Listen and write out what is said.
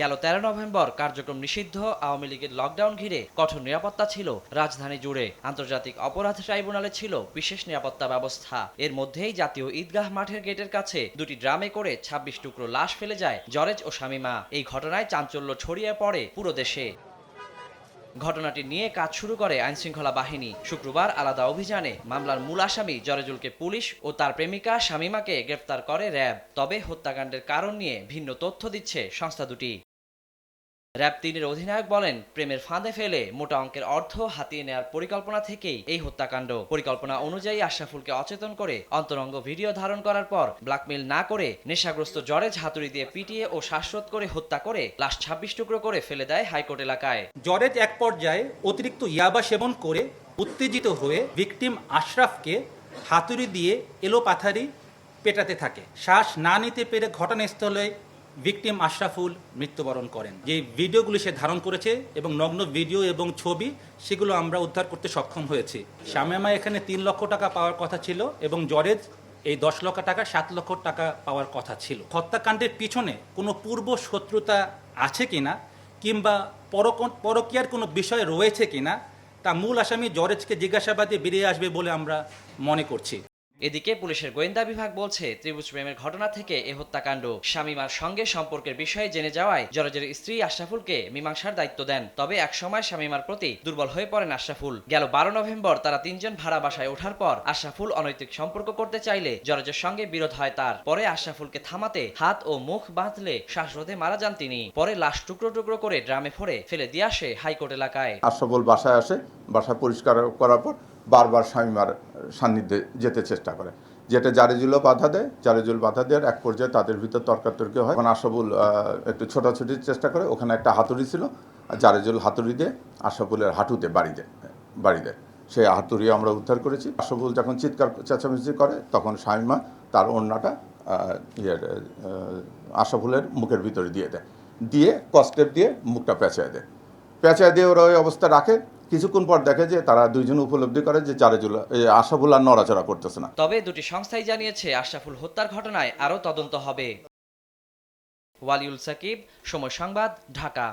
গেল তেরো নভেম্বর কার্যক্রম নিষিদ্ধ, আওয়ামী লীগের লকডাউন ঘিরে কঠোর নিরাপত্তা ছিল, রাজধানী জুড়ে আন্তর্জাতিক অপরাধ ট্রাইব্যুনালে ছিল বিশেষ নিরাপত্তা ব্যবস্থা। এর মধ্যেই জাতীয় ঈদগাহ মাঠের গেটের কাছে দুটি ড্রামে করে ছাব্বিশ টুকরো লাশ ফেলে যায় জরেজ ও শামিমা। এই ঘটনায় চাঞ্চল্য ছড়িয়ে পড়ে পুরো দেশে। ঘটনাটি নিয়ে কাজ শুরু করে আইনশৃঙ্খলা বাহিনী। শুক্রবার আলাদা অভিযানে মামলার মূল আসামি জরেজুলকে পুলিশ ও তার প্রেমিকা শামিমাকে গ্রেপ্তার করে র্যাব। তবে হত্যাকাণ্ডের কারণ নিয়ে ভিন্ন তথ্য দিচ্ছে সংস্থা দুটি। র্যাব তিনের অধিনায়ক বলেন, প্রেমের ফাঁদে ফেলে মোটা অঙ্কের অর্থ হাতিয়ে নেওয়ার পরিকল্পনা থেকেই এই হত্যাকাণ্ড। পরিকল্পনা অনুযায়ী আশরাফুলকে অচেতন করে অন্তরঙ্গ ভিডিও ধারণ করার পর ব্ল্যাকমেল না করে নেশাগ্রস্ত জরেজ হাতুড়ি দিয়ে পিটিয়ে ও শ্বাসরোধ করে হত্যা করে লাশ ছাব্বিশ টুকরো করে ফেলে দেয় হাইকোর্ট এলাকায়। জরেজ এক পর্যায়ে অতিরিক্ত ইয়াবা সেবন করে উত্তেজিত হয়ে ভিকটিম আশরাফকে হাতুড়ি দিয়ে এলোপাথারি পেটাতে থাকে। শ্বাস না নিতে পেরে ঘটনাস্থলে ভিকটিম আশরাফুল মৃত্যুবরণ করেন। যে ভিডিওগুলি সে ধারণ করেছে এবং নগ্ন ভিডিও এবং ছবি, সেগুলো আমরা উদ্ধার করতে সক্ষম হয়েছি। শামেমা এখানে তিন লক্ষ টাকা পাওয়ার কথা ছিল এবং জরেজ এই দশ লক্ষ টাকা, সাত লক্ষ টাকা পাওয়ার কথা ছিল। হত্যাকাণ্ডের পিছনে কোনো পূর্ব শত্রুতা আছে কিনা কিংবা পরক- পরকীয়ার কোনো বিষয় রয়েছে কিনা, তা মূল আসামি জরেজকে জিজ্ঞাসাবাদে বেরিয়ে আসবে বলে আমরা মনে করছি। এদিকে পুলিশের গোয়েন্দা বিভাগ বলছে, ত্রিভুজ প্রেমের ঘটনা থেকে এ হত্যাকাণ্ড। শামিমার সঙ্গে সম্পর্কের বিষয়ে জেনে যাওয়ায় জরজের স্ত্রী আশরাফুলকে মীমাংসার দায়িত্ব দেন। তবে একসময় শামিমার প্রতি দুর্বল হয়ে পড়েন আশরাফুল। গেল বারো নভেম্বর তারা তিনজন ভাড়া বাসায় ওঠার পর আশরাফুল অনৈতিক সম্পর্ক করতে চাইলে জরজের সঙ্গে বিরোধ হয় তার। পরে আশরাফুলকে থামাতে হাত ও মুখ বাঁধলে শ্বাসরোধে মারা যান তিনি। পরে লাশ টুকরো টুকরো করে ড্রামে ফোড়ে ফেলে দিয়ে আসে হাইকোর্ট এলাকায়। আশরাফুল বাসায় আসে, বাসা পরিষ্কার করার পর বারবার স্বামীমার সান্নিধ্যে যেতে চেষ্টা করে। যেটা জারেজুলও বাধা দেয় জারেজুল বাধা দেওয়ার এক পর্যায়ে তাদের ভিতর তর্কাতর্কি হয়। তখন আশাবুল একটু ছোটাছুটির চেষ্টা করে ওখানে একটা হাতুড়ি ছিল আর জারেজুল হাতুড়ি দিয়ে আশরাফুলের হাঁটুতে বাড়ি দেয় বাড়ি দেয়। সেই হাতুড়ি আমরা উদ্ধার করেছি। আশাবুল যখন চিৎকার চেঁচামেচি করে তখন স্বামীমা তার ওড়নাটা ইয়ের আহ, আশরাফুলের মুখের ভিতরে দিয়ে দেয়। দিয়ে কস্টেপ দিয়ে মুখটা পেঁচায় দেয়। পেঁচায় দিয়ে ওরা ওই অবস্থা রাখে কিছুক্ষণ পর দেখে যে তারা দুইজন উপলব্ধি করে যে জারেজুল আশাফুল আর নড়াচড়া করতেছে না। তবে দুটি সংস্থাই জানিয়েছে আশরাফুল হত্যার ঘটনায় আরও তদন্ত হবে। ওয়ালিউল সাকিব, সময় সংবাদ, ঢাকা।